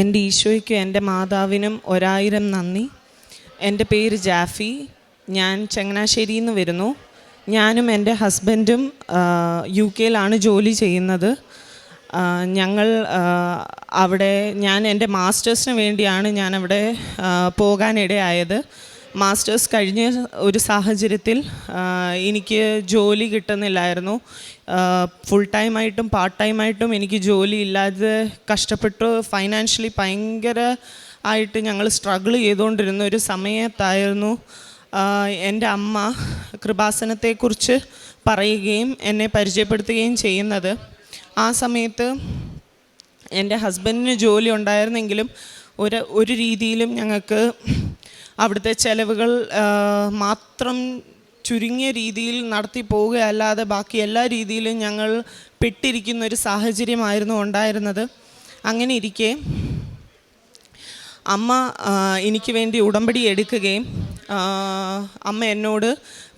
എന്റെ ഈശോയ്ക്കും എന്റെ മാതാവിനും ഒരായിരം നന്ദി. എന്റെ പേര് ജാഫി. ഞാൻ ചങ്ങനാശ്ശേരിയിൽ നിന്ന് വരുന്നു. ഞാനും എന്റെ ഹസ്ബൻഡും യു കെയിലാണ് ജോലി ചെയ്യുന്നത്. ഞങ്ങൾ അവിടെ ഞാൻ എന്റെ മാസ്റ്റേഴ്സിന് വേണ്ടിയാണ് ഞാൻ അവിടെ പോകാനിടയായത്. മാസ്റ്റേഴ്സ് കഴിഞ്ഞ ഒരു സാഹചര്യത്തിൽ എനിക്ക് ജോലി കിട്ടുന്നില്ലായിരുന്നു. ഫുൾ ടൈമായിട്ടും പാർട്ട് ടൈമായിട്ടും എനിക്ക് ജോലി ഇല്ലാതെ കഷ്ടപ്പെട്ട് ഫൈനാൻഷ്യലി ഭയങ്കര ആയിട്ട് ഞങ്ങൾ സ്ട്രഗിൾ ചെയ്തുകൊണ്ടിരുന്ന ഒരു സമയത്തായിരുന്നു എന്റെ അമ്മ കൃപാസനത്തെക്കുറിച്ച് പറയുകയും എന്നെ പരിചയപ്പെടുത്തുകയും ചെയ്യുന്നത്. ആ സമയത്ത് എന്റെ ഹസ്ബൻഡിന് ജോലി ഉണ്ടായിരുന്നെങ്കിലും ഒരു ഒരു രീതിയിലും ഞങ്ങൾക്ക് അവിടുത്തെ ചെലവുകൾ മാത്രം ചുരുങ്ങിയ രീതിയിൽ നടത്തി പോവുകയല്ലാതെ ബാക്കി എല്ലാ രീതിയിലും ഞങ്ങൾ പെട്ടിരിക്കുന്ന ഒരു സാഹചര്യമായിരുന്നു ഉണ്ടായിരുന്നത്. അങ്ങനെ ഇരിക്കെ അമ്മ എനിക്ക് വേണ്ടി ഉടമ്പടി എടുക്കുകയും അമ്മ എന്നോട്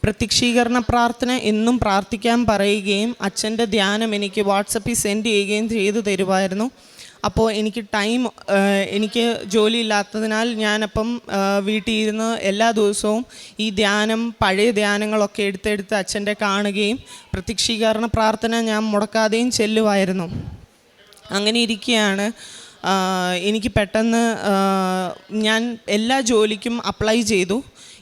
പ്രത്യക്ഷീകരണ പ്രാർത്ഥന എന്നും പ്രാർത്ഥിക്കാൻ പറയുകയും അച്ഛന്റെ ധ്യാനം എനിക്ക് വാട്സപ്പിൽ സെൻഡ് ചെയ്യുകയും ചെയ്തു തരുമായിരുന്നു. അപ്പോൾ എനിക്ക് ടൈം എനിക്ക് ജോലി ഇല്ലാത്തതിനാൽ ഞാനപ്പം വീട്ടിൽ ഇരുന്ന് എല്ലാ ദിവസവും ഈ ധ്യാനം പഴയ ധ്യാനങ്ങളൊക്കെ എടുത്തെടുത്ത് അച്ഛന്റെ കാണുകയും പ്രത്യക്ഷീകരണ പ്രാർത്ഥന ഞാൻ മുടക്കാതെയും ചെല്ലുമായിരുന്നു അങ്ങനെ ഇരിക്കുകയാണ് എനിക്ക് പെട്ടെന്ന് ഞാൻ എല്ലാ ജോലിക്കും അപ്ലൈ ചെയ്തു.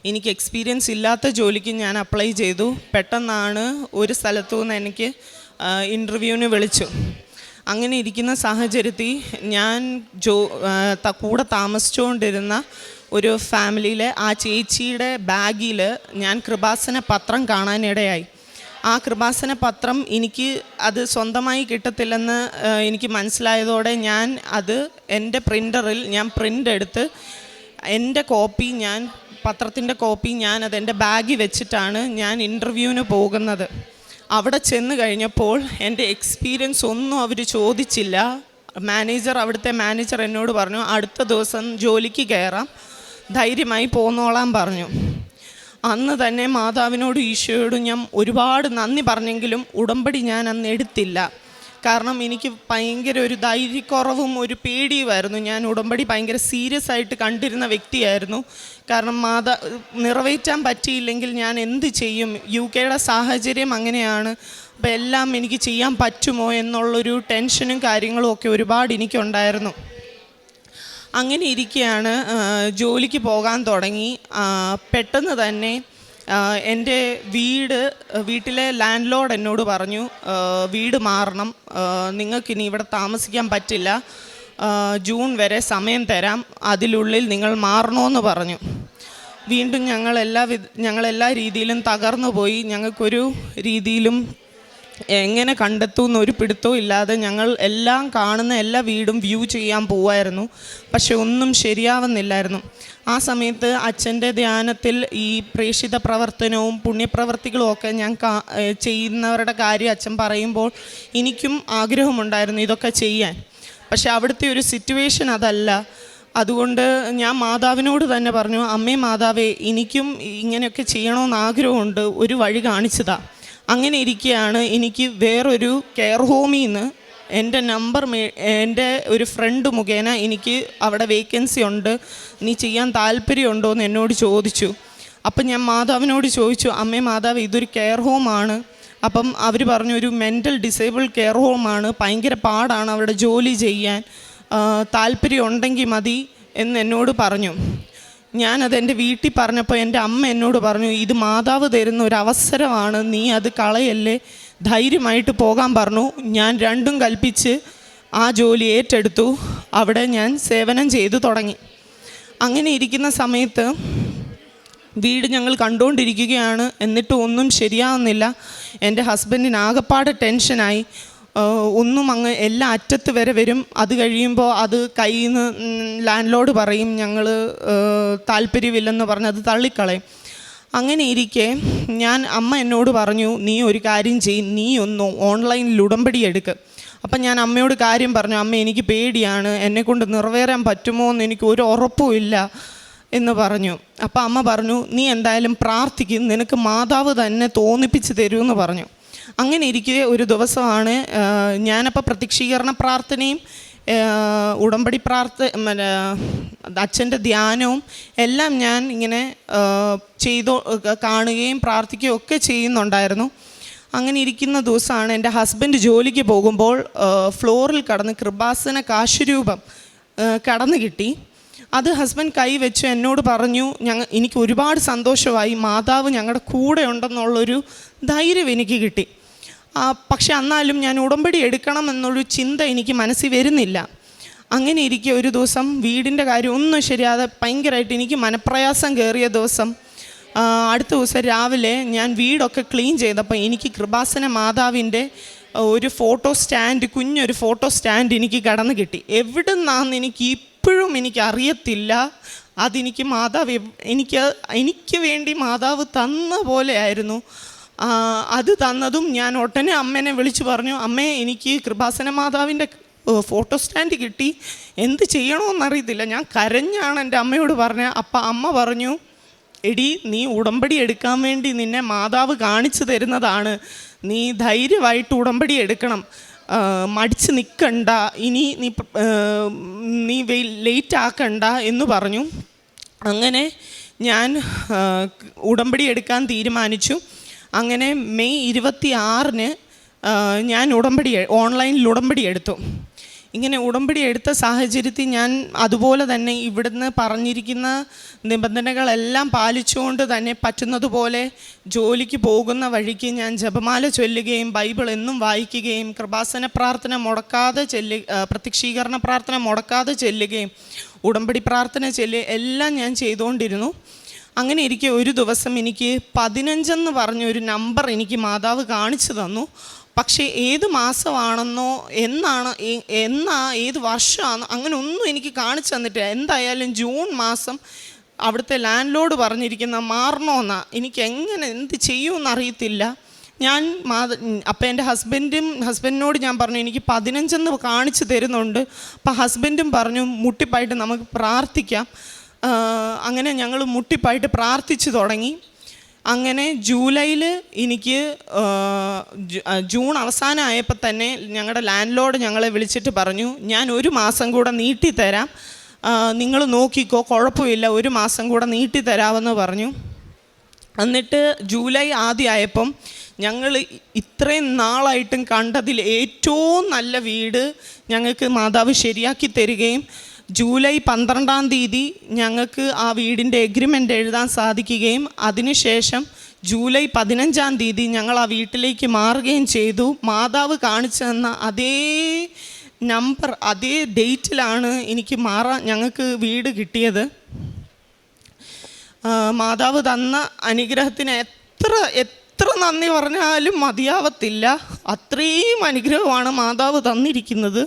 എനിക്ക് എക്സ്പീരിയൻസ് ഇല്ലാത്ത ജോലിക്ക് ഞാൻ അപ്ലൈ ചെയ്തു. പെട്ടെന്നാണ് ഒരു സ്ഥലത്തു നിന്ന് എനിക്ക് ഇന്റർവ്യൂവിന് വിളിച്ചു. അങ്ങനെ ഇരിക്കുന്ന സാഹചര്യത്തിൽ ഞാൻ ജോ കൂടെ താമസിച്ചുകൊണ്ടിരുന്ന ഒരു ഫാമിലിയിലെ ആ ചേച്ചിയുടെ ബാഗിൽ ഞാൻ കൃപാസന പത്രം കാണാനിടയായി. ആ കൃപാസന പത്രം എനിക്ക് അത് സ്വന്തമായി കിട്ടത്തില്ലെന്ന് എനിക്ക് മനസ്സിലായതോടെ ഞാൻ അത് എന്റെ പ്രിന്ററിൽ ഞാൻ പ്രിന്റ് എടുത്ത് എന്റെ കോപ്പി ഞാൻ പത്രത്തിന്റെ കോപ്പി ഞാൻ അത് എന്റെ ബാഗിൽ വെച്ചിട്ടാണ് ഞാൻ ഇന്റർവ്യൂവിന് പോകുന്നത്. അവിടെ ചെന്ന് കഴിഞ്ഞപ്പോൾ എന്റെ എക്സ്പീരിയൻസ് ഒന്നും അവർ ചോദിച്ചില്ല. മാനേജർ അവിടുത്തെ മാനേജർ എന്നോട് പറഞ്ഞു അടുത്ത ദിവസം ജോലിക്ക് കയറാം. ധൈര്യമായി പോന്നോളാൻ പറഞ്ഞു. അന്ന് തന്നെ മാതാവിനോടും ഈശോയോടും ഞാൻ ഒരുപാട് നന്ദി പറഞ്ഞെങ്കിലും ഉടമ്പടി ഞാൻ അന്ന് എടുത്തില്ല. കാരണം എനിക്ക് ഭയങ്കര ഒരു ധൈര്യക്കുറവും ഒരു പേടിയുമായിരുന്നു. ഞാൻ ഉടമ്പടി ഭയങ്കര സീരിയസ് ആയിട്ട് കണ്ടിരുന്ന വ്യക്തിയായിരുന്നു. കാരണം മാതാ നിറവേറ്റാൻ പറ്റിയില്ലെങ്കിൽ ഞാൻ എന്ത് ചെയ്യും? യു കെയുടെ സാഹചര്യം അങ്ങനെയാണ്. അപ്പോൾ എല്ലാം എനിക്ക് ചെയ്യാൻ പറ്റുമോ എന്നുള്ളൊരു ടെൻഷനും കാര്യങ്ങളും ഒക്കെ ഒരുപാട് എനിക്കുണ്ടായിരുന്നു. അങ്ങനെ ഇരിക്കുകയാണ് ജോലിക്ക് പോകാൻ തുടങ്ങി. പെട്ടെന്ന് തന്നെ എന്റെ വീട് വീട്ടിലെ ലാൻഡ് ലോഡ് എന്നോട് പറഞ്ഞു വീട് മാറണം. നിങ്ങൾക്കിനി ഇവിടെ താമസിക്കാൻ പറ്റില്ല. ജൂൺ വരെ സമയം തരാം. അതിലുള്ളിൽ നിങ്ങൾ മാറണമെന്ന് പറഞ്ഞു. വീണ്ടും ഞങ്ങളെല്ലാ വിധ ഞങ്ങളെല്ലാ രീതിയിലും തകർന്നു പോയി ഞങ്ങൾക്കൊരു രീതിയിലും എങ്ങനെ കണ്ടെത്തും ഒരു പിടുത്തവും ഇല്ലാതെ ഞങ്ങൾ എല്ലാം കാണുന്ന എല്ലാ വീടും വ്യൂ ചെയ്യാൻ പോവായിരുന്നു. പക്ഷെ ഒന്നും ശരിയാവുന്നില്ലായിരുന്നു. ആ സമയത്ത് അച്ഛന്റെ ധ്യാനത്തിൽ ഈ പ്രേക്ഷിത പ്രവർത്തനവും പുണ്യപ്രവർത്തികളും ഒക്കെ ഞാൻ ചെയ്യുന്നവരുടെ കാര്യം അച്ഛൻ പറയുമ്പോൾ എനിക്കും ആഗ്രഹമുണ്ടായിരുന്നു ഇതൊക്കെ ചെയ്യാൻ. പക്ഷെ അവിടുത്തെ ഒരു സിറ്റുവേഷൻ അതല്ല. അതുകൊണ്ട് ഞാൻ മാതാവിനോട് തന്നെ പറഞ്ഞു അമ്മേ മാതാവേ എനിക്കും ഇങ്ങനെയൊക്കെ ചെയ്യണമെന്ന് ആഗ്രഹമുണ്ട്. ഒരു വഴി കാണിച്ചതാ. അങ്ങനെ ഇരിക്കുകയാണ് എനിക്ക് വേറൊരു കെയർ ഹോമിൽ നിന്ന് എന്റെ നമ്പർ എന്റെ ഒരു ഫ്രണ്ട് മുഖേന എനിക്ക് അവിടെ വേക്കൻസി ഉണ്ട്. നീ ചെയ്യാൻ താല്പര്യമുണ്ടോ എന്ന് എന്നോട് ചോദിച്ചു. അപ്പം ഞാൻ മാതാവിനോട് ചോദിച്ചു അമ്മേ മാതാവ് ഇതൊരു കെയർ ഹോമാണ് അപ്പം അവർ പറഞ്ഞു ഒരു മെന്റൽ ഡിസേബിൾ കെയർ ഹോമാണ് ഭയങ്കര പാടാണ് അവിടെ ജോലി ചെയ്യാൻ. താല്പര്യം ഉണ്ടെങ്കിൽ മതി എന്ന് എന്നോട് പറഞ്ഞു. ഞാനത് എന്റെ വീട്ടിൽ പറഞ്ഞപ്പോൾ എന്റെ അമ്മ എന്നോട് പറഞ്ഞു ഇത് മാതാവ് തരുന്ന ഒരു അവസരമാണ് നീ അത് കളയല്ലേ? ധൈര്യമായിട്ട് പോകാൻ പറഞ്ഞു. ഞാൻ രണ്ടും കൽപ്പിച്ച് ആ ജോലി ഏറ്റെടുത്തു. അവിടെ ഞാൻ സേവനം ചെയ്തു തുടങ്ങി. അങ്ങനെ ഇരിക്കുന്ന സമയത്ത് വീട് ഞങ്ങൾ കണ്ടുകൊണ്ടിരിക്കുകയാണ്. എന്നിട്ടും ഒന്നും ശരിയാവുന്നില്ല. എന്റെ ഹസ്ബൻഡിന് ആകെപ്പാടെ ടെൻഷനായി. ഒന്നും അങ്ങ് എല്ലാ അറ്റത്ത് വരെ വരും. അത് കഴിയുമ്പോൾ അത് കയ്യിൽ നിന്ന് ലാൻഡ് ലോഡ് പറയും ഞങ്ങൾ താല്പര്യമില്ലെന്ന് പറഞ്ഞ് അത് തള്ളിക്കളയും. അങ്ങനെ ഇരിക്കെ ഞാൻ അമ്മ എന്നോട് പറഞ്ഞു നീ ഒരു കാര്യം ചെയ്യും നീ ഒന്ന് ഓൺലൈനിൽ ഉടമ്പടി എടുക്ക്. അപ്പം ഞാൻ അമ്മയോട് കാര്യം പറഞ്ഞു അമ്മ എനിക്ക് പേടിയാണ് എന്നെക്കൊണ്ട് നിറവേറാൻ പറ്റുമോ എന്ന് എനിക്ക് ഒരു ഉറപ്പും ഇല്ല. എന്ന് പറഞ്ഞു. അപ്പം അമ്മ പറഞ്ഞു നീ എന്തായാലും പ്രാർത്ഥിക്കും നിനക്ക് മാതാവ് തന്നെ തോന്നിപ്പിച്ച് തരുമെന്ന് പറഞ്ഞു. അങ്ങനെ ഇരിക്കെ ഒരു ദിവസമാണ് ഞാനപ്പോൾ പ്രതീക്ഷീകരണ പ്രാർത്ഥനയും ഉടമ്പടി പ്രാർത്ഥ അച്ഛന്റെ ധ്യാനവും എല്ലാം ഞാൻ ഇങ്ങനെ ചെയ്തോ കാണുകയും പ്രാർത്ഥിക്കുകയും ഒക്കെ ചെയ്യുന്നുണ്ടായിരുന്നു. അങ്ങനെ ഇരിക്കുന്ന ദിവസമാണ് എന്റെ ഹസ്ബൻഡ് ജോലിക്ക് പോകുമ്പോൾ ഫ്ലോറിൽ കടന്ന് കൃപാസന കാശുരൂപം കടന്നു കിട്ടി. അത് ഹസ്ബൻഡ് കൈവച്ച് എന്നോട് പറഞ്ഞു ഞങ്ങൾ എനിക്ക് ഒരുപാട് സന്തോഷമായി മാതാവ് ഞങ്ങളുടെ കൂടെ ഉണ്ടെന്നുള്ളൊരു ധൈര്യം എനിക്ക് കിട്ടി. പക്ഷെ എന്നാലും ഞാൻ ഉടമ്പടി എടുക്കണം എന്നൊരു ചിന്ത എനിക്ക് മനസ്സിൽ വരുന്നില്ല. അങ്ങനെ ഇരിക്കെ ഒരു ദിവസം വീടിന്റെ കാര്യം ഒന്നും ശരിയാതെ ഭയങ്കരമായിട്ട് എനിക്ക് മനപ്രയാസം കയറിയ ദിവസം അടുത്ത ദിവസം രാവിലെ ഞാൻ വീടൊക്കെ ക്ലീൻ ചെയ്തപ്പോൾ എനിക്ക് കൃപാസന മാതാവിന്റെ ഒരു ഫോട്ടോ സ്റ്റാൻഡ് കുഞ്ഞൊരു ഫോട്ടോ സ്റ്റാൻഡ് എനിക്ക് കടന്നു കിട്ടി. എവിടെ നിന്നാന്ന് എനിക്ക് ഇപ്പോഴും എനിക്ക് അറിയത്തില്ല അതെനിക്ക് മാതാവ് എനിക്ക് എനിക്ക് വേണ്ടി മാതാവ് തന്ന പോലെയായിരുന്നു. അത് തന്നതും ഞാൻ ഒട്ടനെ അമ്മേനെ വിളിച്ചു പറഞ്ഞു അമ്മേ എനിക്ക് കൃപാസന മാതാവിന്റെ ഫോട്ടോ സ്റ്റാൻഡ് കിട്ടി. എന്ത് ചെയ്യണമെന്നറിയത്തില്ല ഞാൻ കരഞ്ഞാണ് എന്റെ അമ്മയോട് പറഞ്ഞത് അപ്പം അമ്മ പറഞ്ഞു എടി നീ ഉടമ്പടി എടുക്കാൻ വേണ്ടി നിന്നെ മാതാവ് കാണിച്ചു തരുന്നതാണ്. നീ ധൈര്യമായിട്ട് ഉടമ്പടി എടുക്കണം. മടിച്ച് നിൽക്കണ്ട ഇനി നീ നീ ലേറ്റ് ആക്കണ്ട എന്ന് പറഞ്ഞു. അങ്ങനെ ഞാൻ ഉടമ്പടി എടുക്കാൻ തീരുമാനിച്ചു. അങ്ങനെ മെയ് ഇരുപത്തി ആറിന് ഞാൻ ഉടമ്പടി ഓൺലൈനിൽ ഉടമ്പടി എടുത്തു. ഇങ്ങനെ ഉടമ്പടി എടുത്ത സാഹചര്യത്തിൽ ഞാൻ അതുപോലെ തന്നെ ഇവിടുന്ന് പറഞ്ഞിരിക്കുന്ന നിബന്ധനകളെല്ലാം പാലിച്ചുകൊണ്ട് തന്നെ പറ്റുന്നതുപോലെ ജോലിക്ക് പോകുന്ന വഴിക്ക് ഞാൻ ജപമാല ചൊല്ലുകയും ബൈബിൾ എന്നും വായിക്കുകയും കൃപാസന പ്രാർത്ഥന മുടക്കാതെ ചെല്ലു പ്രത്യക്ഷീകരണ പ്രാർത്ഥന മുടക്കാതെ ചെല്ലുകയും ഉടമ്പടി പ്രാർത്ഥന ചെല്ലുക എല്ലാം ഞാൻ ചെയ്തുകൊണ്ടിരുന്നു. അങ്ങനെ ഇരിക്കെ ഒരു ദിവസം എനിക്ക് പതിനഞ്ചെന്ന് പറഞ്ഞ ഒരു നമ്പർ എനിക്ക് മാതാവ് കാണിച്ചു തന്നു. പക്ഷേ ഏത് മാസമാണെന്നോ എന്നാണ് എന്നാ ഏത് വർഷമാണ് അങ്ങനെ ഒന്നും എനിക്ക് കാണിച്ചു തന്നിട്ടില്ല. എന്തായാലും ജൂൺ മാസം അവിടുത്തെ ലാൻഡ് ലോഡ് പറഞ്ഞിരിക്കുന്ന മാറണമെന്നാ എനിക്ക് എങ്ങനെ എന്ത് ചെയ്യുമെന്ന് അറിയത്തില്ല. ഞാൻ മാത അപ്പം എന്റെ ഹസ്ബൻഡും ഹസ്ബൻഡിനോട് ഞാൻ പറഞ്ഞു എനിക്ക് പതിനഞ്ചെന്ന് കാണിച്ചു തരുന്നുണ്ട്. അപ്പം ഹസ്ബൻഡും പറഞ്ഞു മുട്ടിപ്പായിട്ട് നമുക്ക് പ്രാർത്ഥിക്കാം. അങ്ങനെ ഞങ്ങൾ മുട്ടിപ്പായിട്ട് പ്രാർത്ഥിച്ചു തുടങ്ങി. അങ്ങനെ ജൂലൈയിൽ എനിക്ക് ജൂൺ അവസാനമായപ്പോൾ തന്നെ ഞങ്ങളുടെ ലാൻഡ് ലോഡ് ഞങ്ങളെ വിളിച്ചിട്ട് പറഞ്ഞു ഞാൻ ഒരു മാസം കൂടെ നീട്ടിത്തരാം. നിങ്ങൾ നോക്കിക്കോ കുഴപ്പമില്ല ഒരു മാസം കൂടെ നീട്ടിത്തരാമെന്ന് പറഞ്ഞു. എന്നിട്ട് ജൂലൈ ആദ്യമായപ്പം ഞങ്ങൾ ഇത്രയും നാളായിട്ടും കണ്ടതിൽ ഏറ്റവും നല്ല വീട് ഞങ്ങൾക്ക് മാതാവ് ശരിയാക്കി തരികയും ജൂലൈ പന്ത്രണ്ടാം തീയതി ഞങ്ങൾക്ക് ആ വീടിന്റെ എഗ്രിമെന്റ് എഴുതാൻ സാധിക്കുകയും അതിനുശേഷം ജൂലൈ പതിനഞ്ചാം തീയതി ഞങ്ങൾ ആ വീട്ടിലേക്ക് മാറുകയും ചെയ്തു. മാതാവ് കാണിച്ചു തന്ന അതേ നമ്പർ അതേ ഡേറ്റിലാണ് എനിക്ക് മാറാൻ ഞങ്ങൾക്ക് വീട് കിട്ടിയത്. മാതാവ് തന്ന അനുഗ്രഹത്തിന് എത്ര എത്ര നന്ദി പറഞ്ഞാലും മതിയാവത്തില്ല. അത്രയും അനുഗ്രഹമാണ് മാതാവ് തന്നിരിക്കുന്നത്.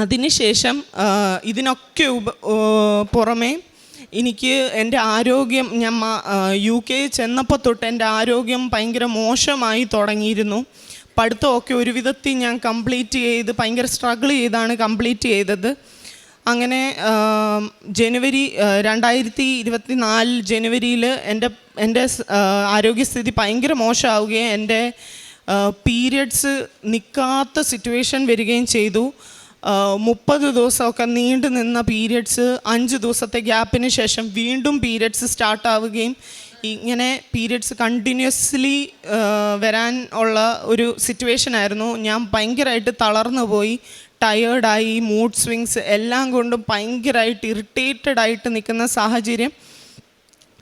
അതിനുശേഷം ഇതിനൊക്കെ ഉപ പുറമേ എനിക്ക് എന്റെ ആരോഗ്യം ഞാൻ യു കെ ചെന്നപ്പോൾ തൊട്ട് എന്റെ ആരോഗ്യം ഭയങ്കര മോശമായി തുടങ്ങിയിരുന്നു. പഠിത്തമൊക്കെ ഒരു വിധത്തിൽ ഞാൻ കംപ്ലീറ്റ് ചെയ്ത് ഭയങ്കര സ്ട്രഗിൾ ചെയ്താണ് കംപ്ലീറ്റ് ചെയ്തത്. അങ്ങനെ ജനുവരി രണ്ടായിരത്തി ഇരുപത്തി നാല് ജനുവരിയിൽ എന്റെ എന്റെ ആരോഗ്യസ്ഥിതി ഭയങ്കര മോശമാവുകയും എന്റെ പീരിയഡ്സ് നിൽക്കാത്ത സിറ്റുവേഷൻ വരികയും ചെയ്തു. മുപ്പത് ദിവസമൊക്കെ നീണ്ടു നിന്ന പീരിയഡ്സ് അഞ്ച് ദിവസത്തെ ഗ്യാപ്പിന് ശേഷം വീണ്ടും പീരിയഡ്സ് സ്റ്റാർട്ടാവുകയും ഇങ്ങനെ പീരിയഡ്സ് കണ്ടിന്യൂസ്ലി വരാൻ ഉള്ള ഒരു സിറ്റുവേഷൻ ആയിരുന്നു. ഞാൻ ഭയങ്കരമായിട്ട് തളർന്നു പോയി. ടയേർഡായി മൂഡ് സ്വിങ്സ് എല്ലാം കൊണ്ടും ഭയങ്കരമായിട്ട് ഇറിറ്റേറ്റഡ് ആയിട്ട് നിൽക്കുന്ന സാഹചര്യം.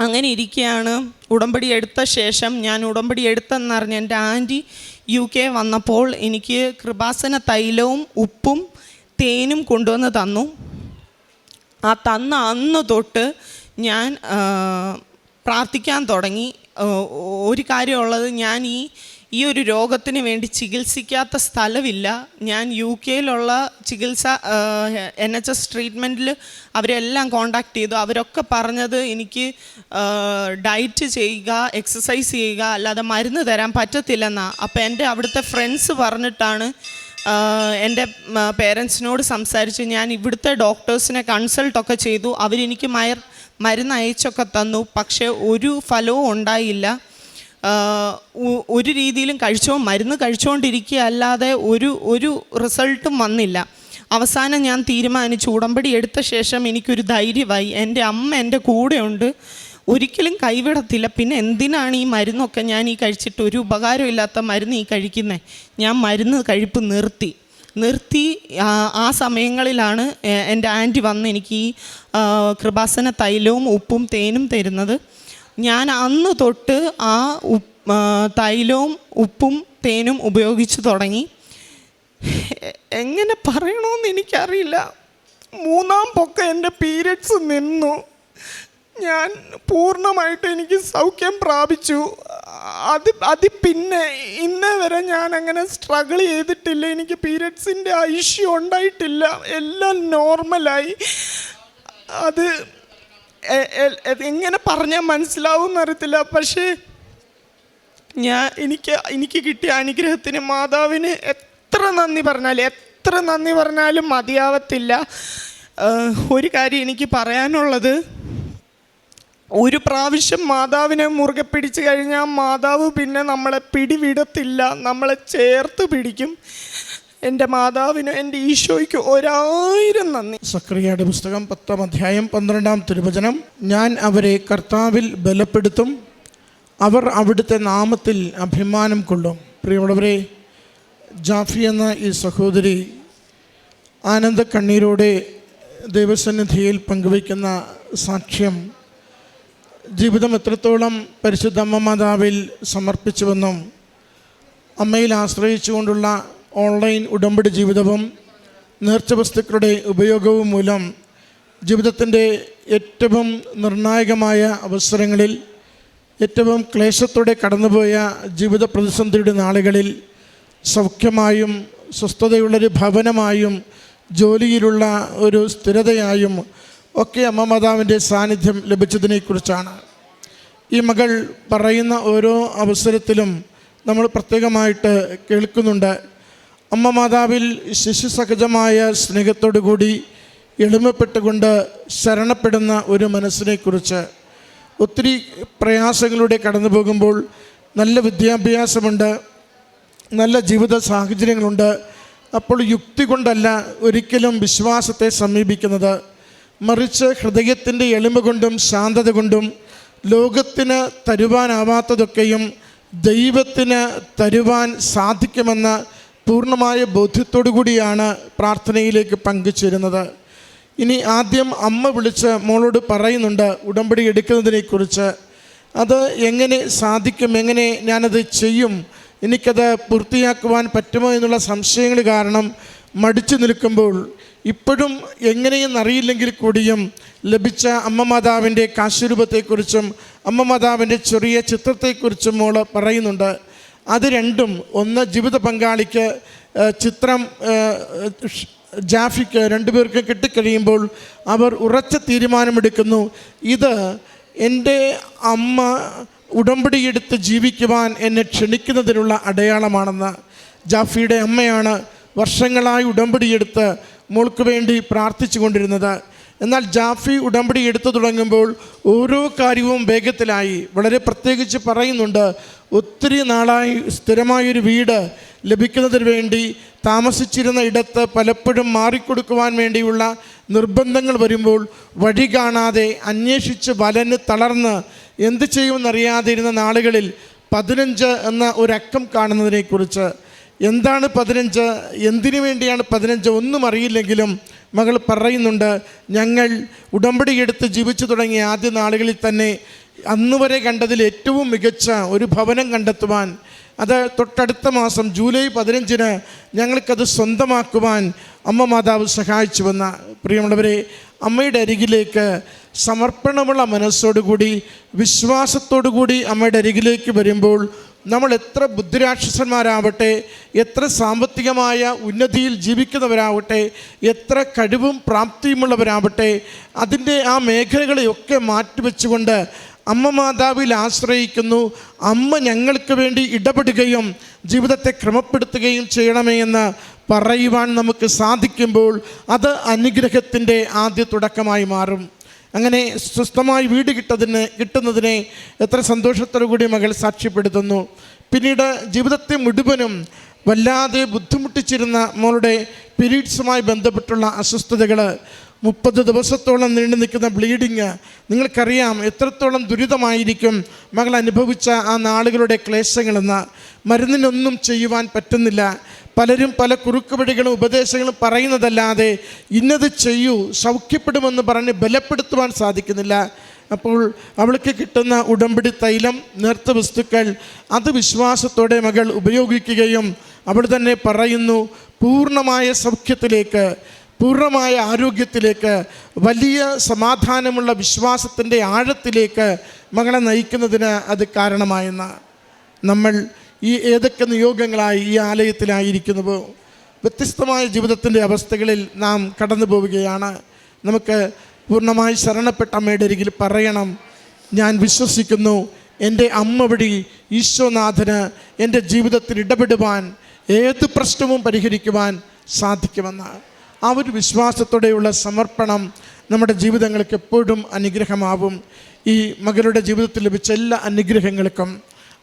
അങ്ങനെ ഇരിക്കുകയാണ് ഉടമ്പടി എടുത്ത ശേഷം ഞാൻ ഉടമ്പടി എടുത്തെന്നറിഞ്ഞ് എന്റെ ആന്റി യു കെ വന്നപ്പോൾ എനിക്ക് കൃപാസന തൈലവും ഉപ്പും തേനും കൊണ്ടുവന്ന് തന്നു. ആ തന്ന അന്ന് തൊട്ട് ഞാൻ പ്രാർത്ഥിക്കാൻ തുടങ്ങി. ഒരു കാര്യമുള്ളത് ഞാൻ ഈ ഈ ഒരു രോഗത്തിന് വേണ്ടി ചികിത്സിക്കാത്ത സ്ഥലമില്ല. ഞാൻ യു കെയിലുള്ള ചികിത്സ എൻ എച്ച് എസ് ട്രീറ്റ്മെന്റിൽ അവരെല്ലാം കോണ്ടാക്ട് ചെയ്തു. അവരൊക്കെ പറഞ്ഞത് എനിക്ക് ഡയറ്റ് ചെയ്യുക എക്സസൈസ് ചെയ്യുക അല്ലാതെ മരുന്ന് തരാൻ പറ്റത്തില്ലെന്നാണ് അപ്പോൾ എന്റെ അവിടുത്തെ ഫ്രണ്ട്സ് പറഞ്ഞിട്ടാണ് എന്റെ പേരൻസിനോട് സംസാരിച്ച് ഞാൻ ഇവിടുത്തെ ഡോക്ടേഴ്സിനെ കൺസൾട്ടൊക്കെ ചെയ്തു. അവരെനിക്ക് മയർ മരുന്ന് അയച്ചൊക്കെ തന്നു. പക്ഷേ ഒരു ഫലവും ഉണ്ടായില്ല. ഒരു രീതിയിലും കഴിച്ചോ മരുന്ന് കഴിച്ചുകൊണ്ടിരിക്കുക അല്ലാതെ ഒരു ഒരു റിസൾട്ടും വന്നില്ല. അവസാനം ഞാൻ തീരുമാനിച്ചു. ഉടമ്പടി എടുത്ത ശേഷം എനിക്കൊരു ധൈര്യമായി. എന്റെ അമ്മ എന്റെ കൂടെയുണ്ട്. ഒരിക്കലും കൈവിടത്തില്ല. പിന്നെ എന്തിനാണ് ഈ മരുന്നൊക്കെ ഞാൻ ഈ കഴിച്ചിട്ട് ഒരു ഉപകാരമില്ലാത്ത മരുന്ന് ഈ കഴിക്കുന്നത് ഞാൻ മരുന്ന് കഴിപ്പ് നിർത്തി. നിർത്തി ആ, സമയങ്ങളിലാണ് എന്റെ ആന്റി വന്ന് എനിക്ക് ഈ കൃപാസന തൈലവും ഉപ്പും തേനും തരുന്നത്. ഞാൻ അന്ന് തൊട്ട് ആ തൈലവും ഉപ്പും തേനും ഉപയോഗിച്ച് തുടങ്ങി. എങ്ങനെ പറയണമെന്ന് എനിക്കറിയില്ല. മൂന്നാം പൊക്ക എന്റെ പീരിയഡ്സ് നിന്നു. ഞാൻ പൂർണമായിട്ട് എനിക്ക് സൗഖ്യം പ്രാപിച്ചു. അത് അത് പിന്നെ ഇന്നേ വരെ ഞാൻ അങ്ങനെ സ്ട്രഗിൾ ചെയ്തിട്ടില്ല. എനിക്ക് പീരിയഡ്സിന്റെ ഇഷ്യൂ ഉണ്ടായിട്ടില്ല. എല്ലാം നോർമലായി അത് എങ്ങനെ പറഞ്ഞാൽ മനസ്സിലാവും എന്നറിയത്തില്ല പക്ഷേ ഞാൻ എനിക്ക് എനിക്ക് കിട്ടിയ അനുഗ്രഹത്തിന് മാതാവിന് എത്ര നന്ദി പറഞ്ഞാലും എത്ര നന്ദി പറഞ്ഞാലും മതിയാവത്തില്ല. ഒരു കാര്യം എനിക്ക് പറയാനുള്ളത് ഒരു പ്രാവശ്യം മാതാവിനെ മുറുകെ പിടിച്ചു കഴിഞ്ഞാൽ മാതാവ് പിന്നെ നമ്മളെ പിടിവിടത്തില്ല നമ്മളെ ചേർത്ത് പിടിക്കും. എന്റെ മാതാവിന് എന്റെ ഈശോയ്ക്ക് ഒരായിരം നന്ദി. സക്രിയയുടെ പുസ്തകം പത്താം അധ്യായം പന്ത്രണ്ടാം തിരുവചനം. ഞാൻ അവരെ കർത്താവിൽ ബലപ്പെടുത്തും അവർ അവിടുത്തെ നാമത്തിൽ അഭിമാനം കൊള്ളും. പ്രിയമുള്ളവരെ ജാഫി എന്ന ഈ സഹോദരി ആനന്ദ കണ്ണീരോടെ ദൈവസന്നിധിയിൽ പങ്കുവയ്ക്കുന്ന സാക്ഷ്യം ജീവിതം എത്രത്തോളം പരിശുദ്ധ അമ്മ മാതാവിൽ സമർപ്പിച്ചുവെന്നും അമ്മയിൽ ആശ്രയിച്ചുകൊണ്ടുള്ള ഓൺലൈൻ ഉടമ്പടി ജീവിതവും നേർച്ച വസ്തുക്കളുടെ ഉപയോഗവും മൂലം ജീവിതത്തിന്റെ ഏറ്റവും നിർണായകമായ അവസരങ്ങളിൽ ഏറ്റവും ക്ലേശത്തോടെ കടന്നുപോയ ജീവിത പ്രതിസന്ധിയുടെ നാളുകളിൽ സൗഖ്യമായും സ്വസ്ഥതയുള്ളൊരു ഭവനമായും ജോലിയിലുള്ള ഒരു സ്ഥിരതയായും ഒക്കെ അമ്മ മാതാവിന്റെ സാന്നിധ്യം ലഭിച്ചതിനെക്കുറിച്ചാണ്. ഈ മകൾ പറയുന്ന ഓരോ അവസരത്തിലും നമ്മൾ പ്രത്യേകമായിട്ട് കേൾക്കുന്നുണ്ട്. അമ്മ മാതാവിൽ ശിശുസഹജമായ സ്നേഹത്തോടു കൂടി എളിമപ്പെട്ടുകൊണ്ട് ശരണപ്പെടുന്ന ഒരു മനസ്സിനെക്കുറിച്ച് ഒത്തിരി പ്രയാസങ്ങളിലൂടെ കടന്നു പോകുമ്പോൾ നല്ല വിദ്യാഭ്യാസമുണ്ട് നല്ല ജീവിത സാഹചര്യങ്ങളുണ്ട്. അപ്പോൾ യുക്തി കൊണ്ടല്ല ഒരിക്കലും വിശ്വാസത്തെ സമീപിക്കുന്നത്. മറിച്ച് ഹൃദയത്തിന്റെ എളിമ കൊണ്ടും ശാന്തത കൊണ്ടും ലോകത്തിന് തരുവാനാവാത്തതൊക്കെയും ദൈവത്തിന് തരുവാൻ സാധിക്കുമെന്ന പൂർണമായ ബോധ്യത്തോടു കൂടിയാണ് പ്രാർത്ഥനയിലേക്ക് പങ്കുചേരുന്നത്. ഇനി ആദ്യം അമ്മ വിളിച്ച് മോളോട് പറയുന്നുണ്ട് ഉടമ്പടി എടുക്കുന്നതിനെക്കുറിച്ച്. അത് എങ്ങനെ സാധിക്കും എങ്ങനെ ഞാനത് ചെയ്യും എനിക്കത് പൂർത്തിയാക്കുവാൻ പറ്റുമോ എന്നുള്ള സംശയങ്ങൾ കാരണം മടിച്ചു നിൽക്കുമ്പോൾ ഇപ്പോഴും എങ്ങനെയെന്നറിയില്ലെങ്കിൽ കൂടിയും ലഭിച്ച അമ്മ മാതാവിന്റെ കാശുരൂപത്തെക്കുറിച്ചും അമ്മ മാതാവിന്റെ ചെറിയ ചിത്രത്തെക്കുറിച്ചും മോൾ പറയുന്നുണ്ട്. അത് രണ്ടും ഒന്ന് ജീവിത പങ്കാളിക്ക് ചിത്രം ജാഫിക്ക് രണ്ടുപേർക്ക് കിട്ടിക്കഴിയുമ്പോൾ അവർ ഉറച്ച തീരുമാനമെടുക്കുന്നു. ഇത് എന്റെ അമ്മ ഉടമ്പടിയെടുത്ത് ജീവിക്കുവാൻ എന്നെ ക്ഷണിക്കുന്നതിനുള്ള അടയാളമാണെന്ന് ജാഫിയുടെ അമ്മയാണ് വർഷങ്ങളായി ഉടമ്പടിയെടുത്ത് മോൾക്ക് വേണ്ടി പ്രാർത്ഥിച്ചു കൊണ്ടിരുന്നത്. എന്നാൽ ജാഫി ഉടമ്പടി എടുത്തു തുടങ്ങുമ്പോൾ ഓരോ കാര്യവും വേഗത്തിലായി. വളരെ പ്രത്യേകിച്ച് പറയുന്നുണ്ട് ഒത്തിരി നാളായി സ്ഥിരമായൊരു വീട് ലഭിക്കുന്നതിന് വേണ്ടി താമസിച്ചിരുന്ന ഇടത്ത് പലപ്പോഴും മാറിക്കൊടുക്കുവാൻ വേണ്ടിയുള്ള നിർബന്ധങ്ങൾ വരുമ്പോൾ വഴി കാണാതെ അന്വേഷിച്ച് വലന് തളർന്ന് എന്ത് ചെയ്യുമെന്നറിയാതിരുന്ന നാളുകളിൽ പതിനഞ്ച് എന്ന ഒരക്കം കാണുന്നതിനെക്കുറിച്ച് എന്താണ് പതിനഞ്ച്? എന്തിനു വേണ്ടിയാണ് പതിനഞ്ച്? ഒന്നും അറിയില്ലെങ്കിലും മകൾ പറയുന്നുണ്ട് ഞങ്ങൾ ഉടമ്പടി എടുത്ത് ജീവിച്ചു തുടങ്ങിയ ആദ്യ നാളുകളിൽ തന്നെ അന്ന് വരെ കണ്ടതിൽ ഏറ്റവും മികച്ച ഒരു ഭവനം കണ്ടെത്തുവാൻ അത് തൊട്ടടുത്ത മാസം ജൂലൈ പതിനഞ്ചിന് ഞങ്ങൾക്കത് സ്വന്തമാക്കുവാൻ അമ്മ മാതാവ് സഹായിച്ചുവെന്ന പ്രിയമുള്ളവരെ അമ്മയുടെ അരികിലേക്ക് സമർപ്പണമുള്ള മനസ്സോടുകൂടി വിശ്വാസത്തോടു കൂടി അമ്മയുടെ അരികിലേക്ക് വരുമ്പോൾ നമ്മൾ എത്ര ബുദ്ധിരാക്ഷസന്മാരാവട്ടെ എത്ര സാമ്പത്തികമായ ഉന്നതിയിൽ ജീവിക്കുന്നവരാവട്ടെ എത്ര കഴിവും പ്രാപ്തിയുമുള്ളവരാവട്ടെ അതിന്റെ ആ മേഖലകളെയൊക്കെ മാറ്റിവെച്ചുകൊണ്ട് അമ്മ മാതാവിൽ ആശ്രയിക്കുന്നു. അമ്മ ഞങ്ങൾക്ക് വേണ്ടി ഇടപെടുകയും ജീവിതത്തെ ക്രമപ്പെടുത്തുകയും ചെയ്യണമേ എന്ന് പറയുവാൻ നമുക്ക് സാധിക്കുമ്പോൾ അത് അനുഗ്രഹത്തിന്റെ ആദ്യ തുടക്കമായി മാറും. അങ്ങനെ സ്വസ്ഥമായി വീട് കിട്ടതിന് കിട്ടുന്നതിനെ എത്ര സന്തോഷത്തോടു കൂടി മകൾ സാക്ഷ്യപ്പെടുത്തുന്നു. പിന്നീട് ജീവിതത്തെ മുഴുവനും വല്ലാതെ ബുദ്ധിമുട്ടിച്ചിരുന്ന മോളുടെ പീരീഡ്സുമായി ബന്ധപ്പെട്ടുള്ള അസ്വസ്ഥതകൾ മുപ്പത് ദിവസത്തോളം നീണ്ടു നിൽക്കുന്ന ബ്ലീഡിങ് നിങ്ങൾക്കറിയാം എത്രത്തോളം ദുരിതമായിരിക്കും മകൾ അനുഭവിച്ച ആ നാളുകളുടെ ക്ലേശങ്ങളെന്ന്. മരുന്നിനൊന്നും ചെയ്യുവാൻ പറ്റുന്നില്ല. പലരും പല കുറുക്ക് വഴികളും ഉപദേശങ്ങളും പറയുന്നതല്ലാതെ ഇന്നത് ചെയ്യൂ സൗഖ്യപ്പെടുമെന്ന് പറഞ്ഞ് ബലപ്പെടുത്തുവാൻ സാധിക്കുന്നില്ല. അപ്പോൾ അവൾക്ക് കിട്ടുന്ന ഉടമ്പടി തൈലം നേർത്ത വസ്തുക്കൾ അത് വിശ്വാസത്തോടെ മകൾ ഉപയോഗിക്കുകയും അവൾ തന്നെ പറയുന്നു പൂർണമായ സൗഖ്യത്തിലേക്ക് പൂർണമായ ആരോഗ്യത്തിലേക്ക് വലിയ സമാധാനമുള്ള വിശ്വാസത്തിന്റെ ആഴത്തിലേക്ക് മകളെ നയിക്കുന്നതിന് അത് കാരണമായെന്ന് നമ്മൾ ഈ ഏതൊക്കെ നിയോഗങ്ങളായി ഈ ആലയത്തിലായിരിക്കുന്നുവോ വ്യത്യസ്തമായ ജീവിതത്തിന്റെ അവസ്ഥകളിൽ നാം കടന്നു പോവുകയാണ്. നമുക്ക് പൂർണമായി ശരണപ്പെട്ട അമ്മയുടെ അരികിൽ പറയണം. ഞാൻ വിശ്വസിക്കുന്നു എന്റെ അമ്മ വഴി ഈശോനാഥന് എന്റെ ജീവിതത്തിൽ ഇടപെടുവാൻ ഏത് പ്രശ്നവും പരിഹരിക്കുവാൻ സാധിക്കുമെന്ന്. ആ ഒരു വിശ്വാസത്തോടെയുള്ള സമർപ്പണം നമ്മുടെ ജീവിതങ്ങൾക്ക് എപ്പോഴും അനുഗ്രഹമാവും. ഈ മകളുടെ ജീവിതത്തിൽ ലഭിച്ച എല്ലാ അനുഗ്രഹങ്ങൾക്കും